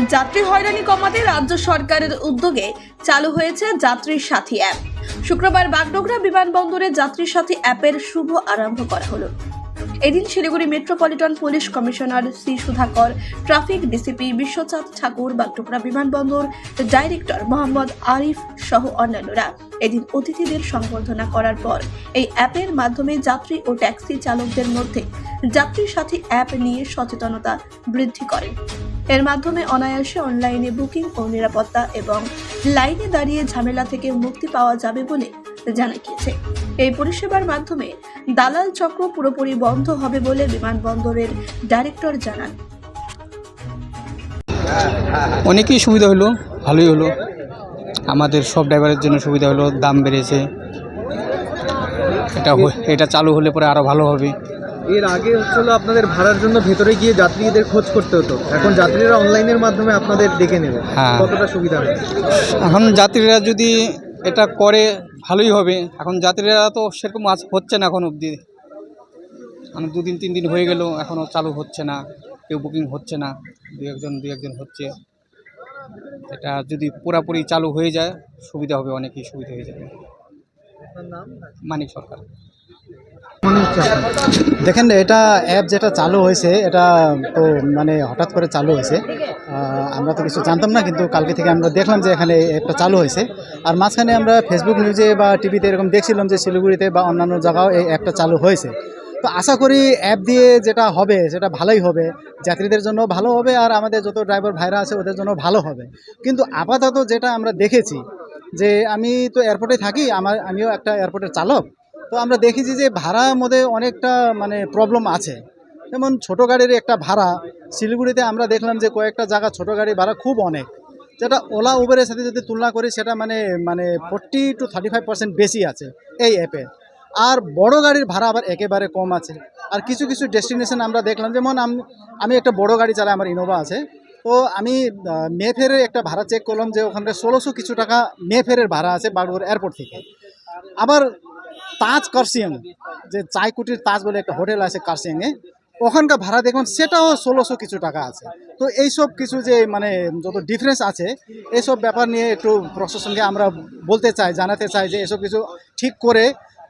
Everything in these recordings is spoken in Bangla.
যাত্রী হয়রানি কমাতে রাজ্য সরকারের উদ্যোগে চালু হয়েছে যাত্রী সাথী অ্যাপ। শুক্রবার বাগডোগরা বিমানবন্দরে যাত্রী সাথী অ্যাপের শুভ আরম্ভ করা হলো। এদিন Siliguri metropolitan police commissioner C Sudhakar, traffic DCP Bishwachand Thakur, Bagdogra বিমানবন্দর ডাইরেক্টর মোহাম্মদ আরিফ সহ অন্যান্যরা এদিন অতিথিদের সংবর্ধনা করার পর এই অ্যাপের মাধ্যমে যাত্রী ও ট্যাক্সি চালকদের মধ্যে যাত্রী সাথী অ্যাপ নিয়ে সচেতনতা বৃদ্ধি করেন এর মাধ্যমে অনায়াসে অনলাইনে বুকিং ও নিরাপত্তা এবং লাইনে দাঁড়িয়ে ঝামেলা থেকে মুক্তি পাওয়া যাবে বলে জানা গিয়েছে। এই পরিষেবার মাধ্যমে দালাল চক্র পুরোপুরি বন্ধ হবে বলে বিমানবন্দরের ডাইরেক্টর জানান। অনেকই সুবিধা হলো, ভালোই হলো। আমাদের সব ড্রাইভারের জন্য সুবিধা হলো, দাম বেড়েছে। এটা এটা চালু হলে পরে আরও ভালো হবে। এর আগে হচ্ছিল আপনাদের ভাড়ার জন্য ভেতরে গিয়ে যাত্রীদের খোঁজ করতে হতো। এখন যাত্রীরা অনলাইনের মাধ্যমে আপনাদের ডেকে নেবে। হ্যাঁ। কতটা সুবিধা হবে? এখন যাত্রীরা যদি এটা করে ভালোই হবে। এখন যাত্রীরা তো সেরকম আজ হচ্ছে না এখন অবধি। মানে দুদিন তিন দিন হয়ে গেল এখনও চালু হচ্ছে না। কেউ বুকিং হচ্ছে না। দু একজন দু একজন হচ্ছে। এটা যদি পুরাপুরি চালু হয়ে যায় সুবিধা হবে অনেকই সুবিধা হয়ে যাবে। আপনার নাম? মানিক সরকার। দেখেন এটা অ্যাপ যেটা চালু হয়েছে, এটা তো মানে হঠাৎ করে চালু হয়েছে। আমরা তো কিছু জানতাম না, কিন্তু কালকে থেকে আমরা দেখলাম যে এখানে অ্যাপটা চালু হয়েছে। আর মাঝখানে আমরা ফেসবুক নিউজে বা টিভিতে এরকম দেখছিলাম যে শিলিগুড়িতে বা অন্যান্য জায়গাও এই অ্যাপটা চালু হয়েছে। তো আশা করি অ্যাপ দিয়ে যেটা হবে, সেটা ভালোই হবে। যাত্রীদের জন্য ভালো হবে আর আমাদের যত ড্রাইভার ভাইরা আছে, ওদের জন্য ভালো হবে। কিন্তু আপাতত যেটা আমরা দেখেছি, যে আমি তো এয়ারপোর্টে থাকি, আমার, আমিও একটা এয়ারপোর্টের চালক। তো আমরা দেখেছি যে ভাড়ার মধ্যে অনেকটা মানে প্রবলেম আছে। যেমন ছোটো গাড়ির একটা ভাড়া, শিলিগুড়িতে আমরা দেখলাম যে কয়েকটা জায়গা ছোটো গাড়ি ভাড়া খুব অনেক। যেটা ওলা উবেরের সাথে যদি তুলনা করি, সেটা মানে মানে forty two thirty five percent বেশি আছে এই অ্যাপে আর বড় গাড়ির ভাড়া আবার একেবারে কম আছে। আর কিছু কিছু ডেস্টিনেশন আমরা দেখলাম, যেমন আমি একটা বড় গাড়ি চালাই, আমার ইনোভা আছে। তো আমি মেফেরের একটা ভাড়া চেক করলাম যে ওখানকার ষোলোশো কিছু টাকা মেফেরের ভাড়া আছে বাগড় এয়ারপোর্ট থেকে। আবার তাজ কার্সিয়াং যে চাইকুটির তাজ বলে একটা হোটেল আছে কার্সিয়াংয়ে ওখানকার ভাড়া দেখুন সেটাও ষোলোশো কিছু টাকা আছে। তো এইসব কিছু যে মানে যত ডিফারেন্স আছে এইসব ব্যাপার নিয়ে একটু প্রশাসনকে আমরা বলতে চাই জানাতে চাই যে এসব কিছু ঠিক করে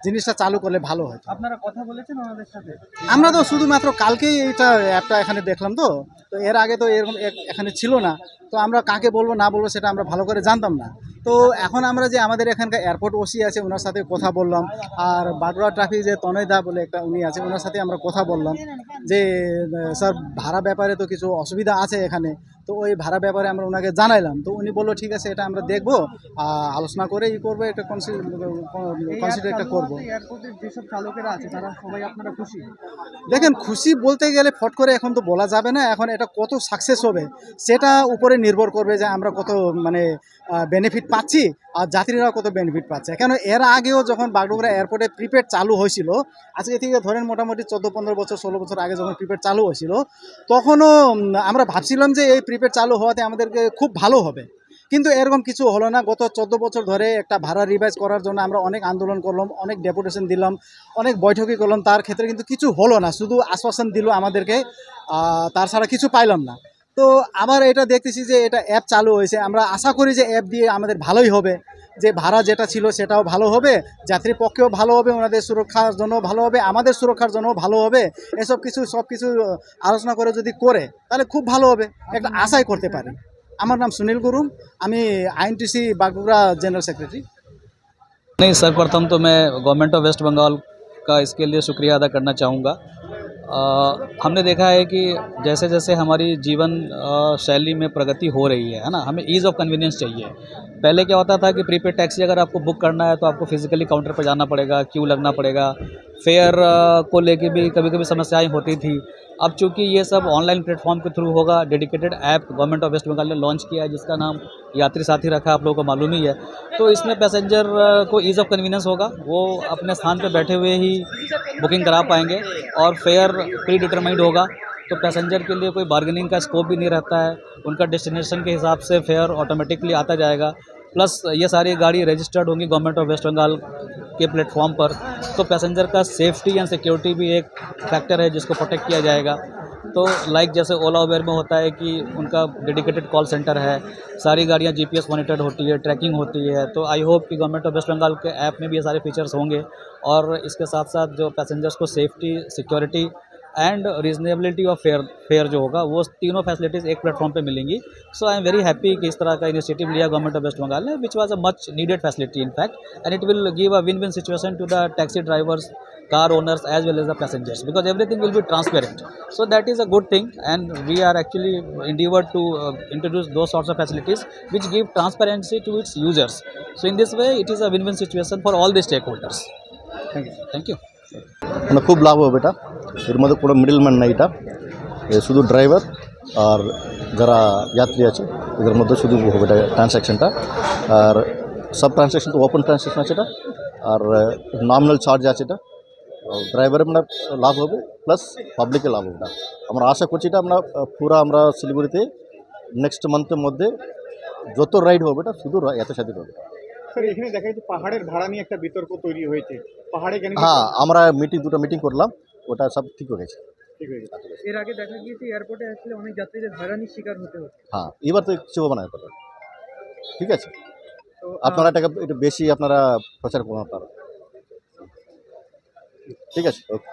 জিনিসটা চালু করলে ভালো হয়। আপনারা কথা বলেছেন ওনাদের সাথে? আমরা তো শুধুমাত্র কালকেই এইটা অ্যাপটা এখানে দেখলাম তো তো এর আগে তো এরকম এখানে ছিল না। তো আমরা কাকে বলব না বলব সেটা আমরা ভালো করে জানতাম না। তো এখন আমরা যে আমাদের এখানকার এয়ারপোর্ট ওসি আছে ওনার সাথে কথা বললাম। আর বাগড়া ট্রাফিক যে তনয় দা বলে একটা উনি আছে ওনার সাথে আমরা কথা বললাম যে স্যার, ভাড়া ব্যাপারে তো কিছু অসুবিধা আছে এখানে? তো ওই ভাড়া ব্যাপারে আমরা ওনাকে জানাইলাম। তো উনি বলল ঠিক আছে এটা আমরা দেখব আলোচনা করে ই করব একটা কনসিডার একটা করব। যেসব চালকেরা আছে তারা সবাই আপনারা খুশি? দেখেন খুশি বলতে গেলে ফট করে এখন তো বলা যাবে না এখন এটা কত সাকসেস হবে সেটা উপরে নির্ভর করবে যে আমরা কত মানে বেনিফিট পাচ্ছি আর যাত্রীরা কত বেনিফিট পাচ্ছে। কেন এর আগেও যখন বাগডোগরা এয়ারপোর্টে প্রিপেড চালু হয়েছিল আজকে থেকে ধরেন মোটামুটি চোদ্দ পনেরো বছর ষোলো বছর আগে যখন প্রিপেড চালু হয়েছিল তখনও আমরা ভাবছিলাম যে এই প্রিপেড চালু হওয়াতে আমাদেরকে খুব ভালো হবে। কিন্তু এরকম কিছু হলো না। গত চোদ্দ বছর ধরে একটা ভাড়া রিভাইজ করার জন্য আমরা অনেক আন্দোলন করলাম, অনেক ডেপুটেশন দিলাম, অনেক বৈঠকই করলাম। তার ক্ষেত্রে কিন্তু কিছু হলো না। শুধু আশ্বাসন দিল আমাদেরকে তার ছাড়া কিছু পাইলাম না। তো আবার এটা দেখতেছি যে এটা অ্যাপ চালু হয়েছে আমরা আশা করি যে অ্যাপ দিয়ে আমাদের ভালোই হবে যে ভাড়া যেটা ছিল সেটাও ভালো হবে যাত্রীর পক্ষেও ভালো হবে ওনাদের সুরক্ষার জন্য ভালো হবে আমাদের সুরক্ষার জন্য ভালো হবে এসব কিছু সব কিছু আলোচনা করে যদি করে তাহলে খুব ভালো হবে একটা আশাই করতে পারি আমার নাম সুনীল গুরুম আমি আইএনটিসি বাগডোগরা জেনারেল সেক্রেটারি नहीं सर्वप्रथम तो मैं गवर्नमेंट ऑफ वेस्ट बंगाल का इसके लिए शुक्रिया अदा करना चाहूँगा अ, हमने देखा है कि जैसे जैसे हमारी जीवन शैली में प्रगति हो रही है है ना? हमें ईज़ ऑफ़ कन्वीनियंस चाहिए। पहले क्या होता था कि प्रीपेड टैक्सी अगर आपको बुक करना है तो आपको फिजिकली काउंटर पर जाना पड़ेगा क्यू लगना पड़ेगा। फेयर को लेके भी कभी कभी समस्याएँ होती थी। अब चूँकि ये सब ऑनलाइन प्लेटफॉर्म के थ्रू होगा dedicated app government of West Bengal ने लॉन्च किया है, जिसका नाम यात्री साथी रखा आप लोगों को मालूम ही है। तो इसमें पैसेंजर को ईज़ ऑफ़ कन्वीनियंस होगा, वो अपने स्थान पर बैठे हुए ही बुकिंग करा पाएँगे और फेयर प्री डिटरमाइंड होगा। तो पैसेंजर के लिए कोई बार्गेनिंग का स्कोप भी नहीं रहता है। उनका डेस्टिनेशन के हिसाब से फेयर ऑटोमेटिकली आता जाएगा। प्लस ये सारी गाड़ी रजिस्टर्ड होंगी गवर्नमेंट ऑफ़ वेस्ट बंगाल के प्लेटफॉर्म पर। तो पैसेंजर का सेफ्टी एंड सिक्योरिटी भी एक फैक्टर है जिसको प्रोटेक्ट किया जाएगा। तो लाइक जैसे ओला उबेर में होता है कि उनका डेडिकेटेड कॉल सेंटर है, सारी गाड़ियाँ जीपीएस मॉनिटर्ड होती है ट्रैकिंग होती है। तो आई होप कि गवर्नमेंट ऑफ़ वेस्ट बंगाल के ऐप में भी ये सारे फीचर्स होंगे और इसके साथ साथ जो पैसेंजर्स को safety security and reasonability of fare fare जो होगा वो तीनों फैसिलिटीज़ एक प्लेटफॉर्म पे मिलेंगी so I am very happy कि इस तरह का इनिशिएटिव लिया गवर्नमेंट ऑफ वेस्ट बंगाल ने which was a much needed facility in fact and it will give a win win situation to the taxi drivers car owners as well as the passengers because everything will be transparent so that is a good thing and we are actually endeavored to uh, introduce those sorts of facilities which give transparency to its users so in this way it is a win-win situation for all the stakeholders thank you thank you মানে খুব লাভ হবে এটা এর মধ্যে কোনো মিডলম্যান নেই এটা। শুধু ড্রাইভার আর যারা যাত্রী আছে এদের মধ্যে শুধু হবে এটা ট্রানজ্যাকশনটা আর সব ট্রানজ্যাকশন তো ওপেন ট্রানজ্যাকশন আছে এটা। আর নমিনাল চার্জ আছে এটা। ড্রাইভারের মানে লাভ হবে প্লাস পাবলিকে লাভ হবে আমরা আশা করছি এটা আমরা পুরো আমরা শিলিগুড়িতে নেক্সট মান্থের মধ্যে যত রাইড হবে এটা শুধু এত সাথে হবে স্যার এখানে দেখা যাচ্ছে পাহাড়ের ভাড়া নিয়ে একটা বিতর্ক তৈরি হয়েছে। পাহাড়ে কেন হ্যাঁ আমরা মিটিং দুটো মিটিং করলাম। ওটা সব ঠিক হয়ে গেছে। ঠিক হয়ে এর আগে দেখা গিয়েছে এয়ারপোর্টে আসলে অনেক যাত্রীদের হয়রানির শিকার হতে হচ্ছে। হ্যাঁ এবার তো কিছু হবে না এয়ারপোর্টে ঠিক আছে? আপনারা এটাকে একটু বেশি আপনারা প্রচার করুন আপনারা। ঠিক আছে ওকে।